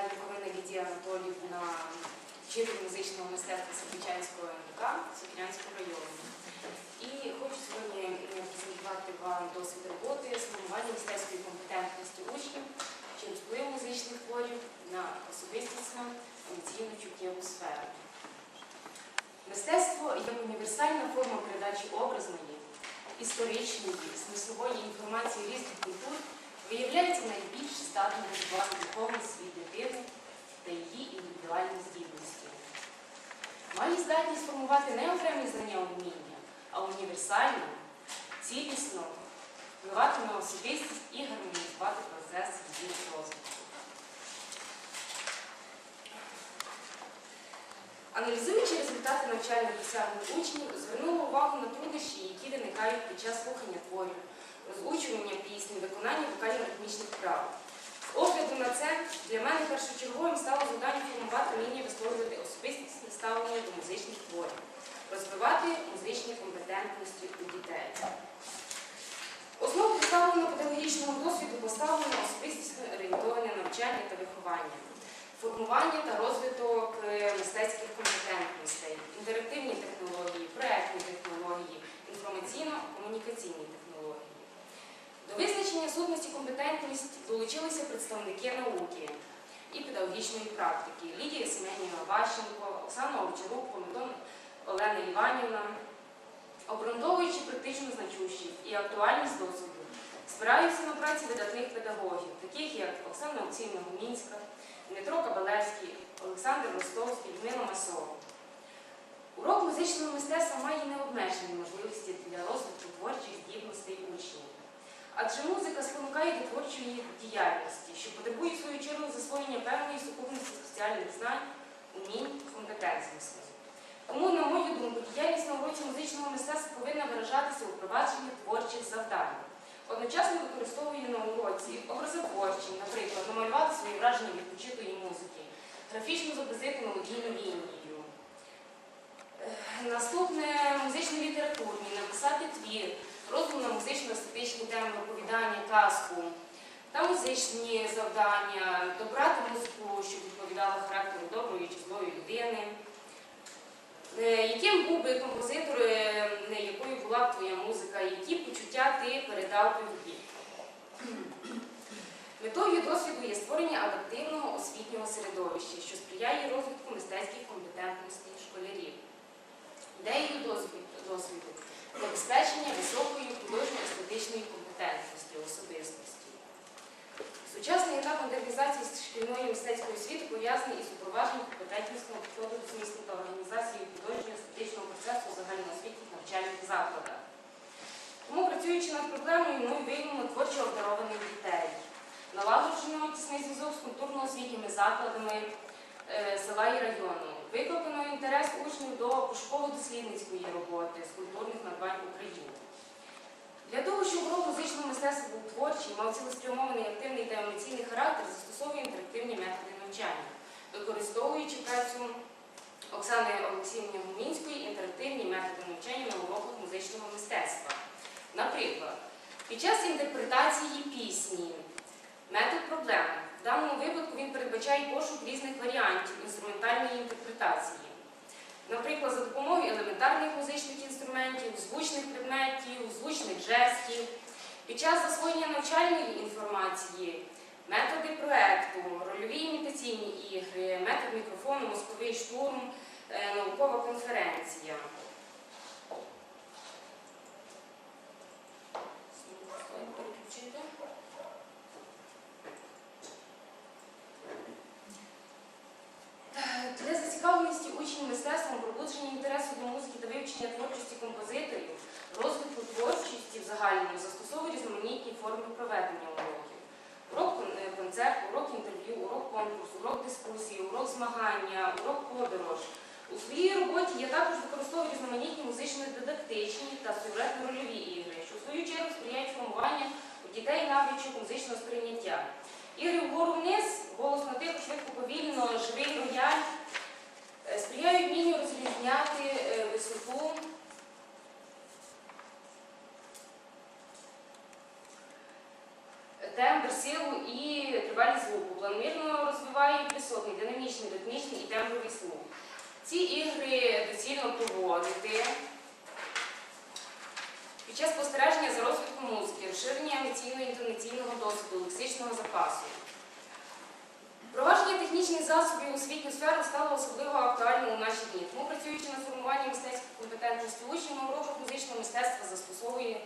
Анастасія Анатоліїв на вчитель музичного мистецтва Сокільчанського НК Сокільчанського району. І хочу сьогодні е, презентувати вам досвід роботи з формування мистецької компетентності учнів через вплив музичних творів на особистісну емоційну чуттєву сферу. Мистецтво є універсальна форма передачі образної, історичної, смислової інформації різних культур, виявляється найбільш здатним розвивати духовний світ дитини та її індивідуальні здібності. Має здатність формувати не окремі знання уміння, а універсально, цілісно впливати на особистість і гармонізувати процес її розвитку. Аналізуючи результати навчальних досягнень учнів, звернула увагу на труднощі, які виникають під час слухання творів, розучування пісні, виконання вокально-ритмічних вправ. З огляду на це для мене першочерговим стало завдання формувати вміння висловлювати особистісне ставлення до музичних творів, розвивати музичні компетентності у дітей. Основу представленого педагогічного досвіду поставлено особистісно орієнтоване навчання та виховання, формування та розвиток е, мистецьких компетентностей, інтерактивні технології, проектні технології, інформаційно-комунікаційні технології. До визначення сутності компетентність долучилися представники науки і педагогічної практики Лідія Семенівна Ващенко, Оксана Овчарук, Помидон Олена Іванівна, обґрунтовуючи практичну значущість і актуальність досвіду, спираються на праці видатних педагогів, таких як Оксана Олексіївна Гумінська, Дмитро Кабалевський, Олександр Ростовський, Людмила Масова. Урок музичного мистецтва має необмежені можливості для розвитку творчих здібностей учнів. Адже музика спонукає до творчої діяльності, що потребує в свою чергу засвоєння певної сукупності спеціальних знань, умінь, компетентностей. Тому, на мою думку, діяльність на музичного мистецтва повинна виражатися у впровадженні творчих завдань. Одночасно використовую на уроці образотворчі, наприклад, намалювати свої враження від почутої музики, графічно зобразити мелодійну лінію. Е, Наступне музично-літературні, написати твір, роздум на музично-естетичні теми оповідання, казку та музичні завдання, добрати музику, щоб відповідала характеру доброї чи злої людини. Е, Яким був би композитор, е, якою була б твоя музика, які почуття ти передав бік? Метою досвіду є створення адаптивного освітнього середовища, що сприяє розвитку мистецьких компетентностей школярів. Ідеєю досвіду забезпечення високої художньо-естетичної компетентності особистості. Сучасний етап модернізації шкільної мистецької освіти пов'язаний із упровадженням компетентностного підходу до змісту та організації художньо-естетичного процесу загальноосвітніх навчальних закладах. Тому, працюючи над проблемою, ми виявимо творчо обдарованих дітей. Налагоджено тісний зв'язок з культурно-освітніми закладами е, села і району. Викликано інтерес учнів до пошуково-дослідницької роботи з культурних надбань України. Для того, щоб урок музичного мистецтва був творчий, мав цілеспрямований активний та емоційний характер, застосовує інтерактивні методи навчання, використовуючи працю Оксани Олексіївни Гумінської інтерактивні методи навчання на уроках музичного мистецтва. Наприклад, під час інтерпретації пісні метод проблеми. В даному випадку він передбачає пошук різних варіантів інструментальної інтерпретації. Наприклад, за допомогою елементарних музичних інструментів, звучних предметів, звучних жестів. Під час засвоєння навчальної інформації, методи проекту, рольові імітаційні ігри, метод мікрофону, мозковий штурм, е, наукова конференція. Зацікавленості учнів мистецтвом, пробудження інтересу до музики та вивчення творчості композиторів, розвитку творчості в загальному застосовують різноманітні форми проведення уроків. Урок е, концерту, урок інтерв'ю, урок конкурсу, урок дискусії, урок змагання, урок подорож. У своїй роботі я також використовую різноманітні музично-дидактичні та сюжетно-рольові ігри, що в свою чергу сприяють формуванню у дітей навичок музичного сприйняття. Ігри вгору вниз, голосно тихо, швидко, повільно, живий рояль силу і тривалість звуку. Планомірно розвивають високий, динамічний, ритмічний і тембровий слух. Ці ігри доцільно проводити під час спостереження за розвитком музики, розширення емоційно-інтонаційного досвіду, лексичного запасу. Впровадження технічних засобів у освітню сферу стало особливо актуальним у наші дні. Тому працюючи над формуванням мистецької компетентності учнів на уроках музичного мистецтва застосовує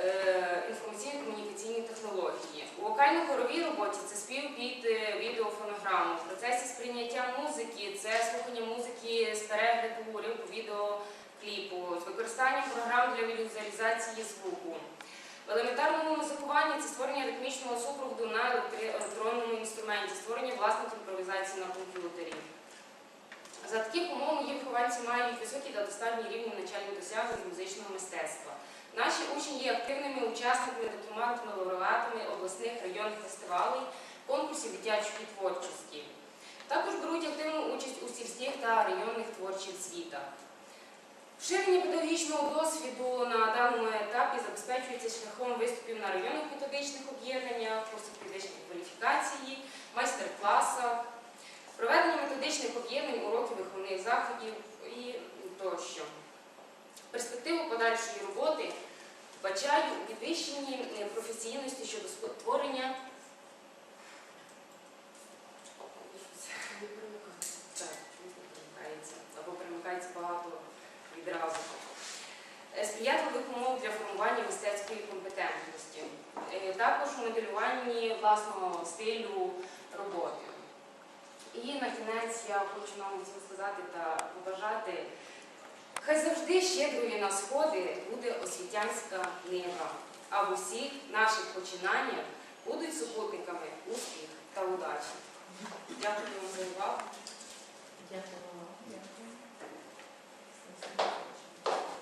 е, інформаційно-комунікаційні технології. У вокально-хоровій роботі це спів під е, відеофонограму. В процесі сприйняття музики це слухання музики з перегляду уривку відеокліпу, з використанням програм для візуалізації звуку. В елементарному музикуванні це створення ритмічного супроводу на електронному інструменті, створення власних імпровізацій на комп'ютері. За таких умов мої вихованці мають високі та достатні рівні навчальних досягнень музичного мистецтва. Наші учні є активними учасниками, дипломантами, лауреатами обласних районних фестивалей, конкурсів дитячої творчості. Також беруть активну участь у сільських та районних творчих звітах. Вширення педагогічного досвіду на даному етапі забезпечується шляхом виступів на районних методичних об'єднаннях, курсах підвищення кваліфікації, майстер-класах, проведення методичних об'єднань, уроків виховних заходів і тощо. Перспективу подальшої роботи вбачаю у підвищенні е, професійності щодо створення або перемикається багато відразу. Е, Сприятливих умов для формування мистецької компетентності. Е, Також у моделюванні власного стилю роботи. І на кінець я хочу нам сказати та побажати, хай завжди щедрою на сходи буде освітянська нива, а в усіх наших починаннях будуть супутниками успіх та удачі. Дякую вам за увагу.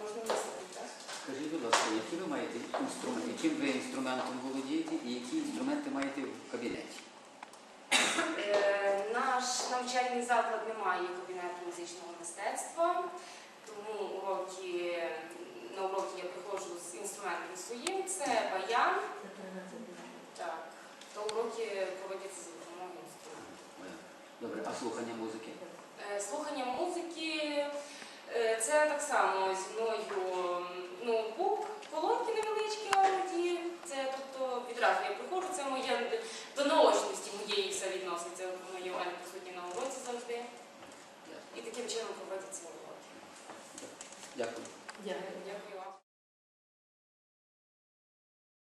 Можна висловити, так? Скажіть, будь ласка, які ви маєте інструменти, чим ви інструментом володієте і які інструменти маєте в кабінеті? Е, Наш навчальний заклад не має кабінету музичного мистецтва, тому уроки, на уроки я приходжу з інструментом своїм, це баян, так, то уроки проводяться за допомогою інструменту. Добре, а слухання музики? Е, Слухання музики е, це так само зі мною ноутбук, колонки невеличкі ауді. Це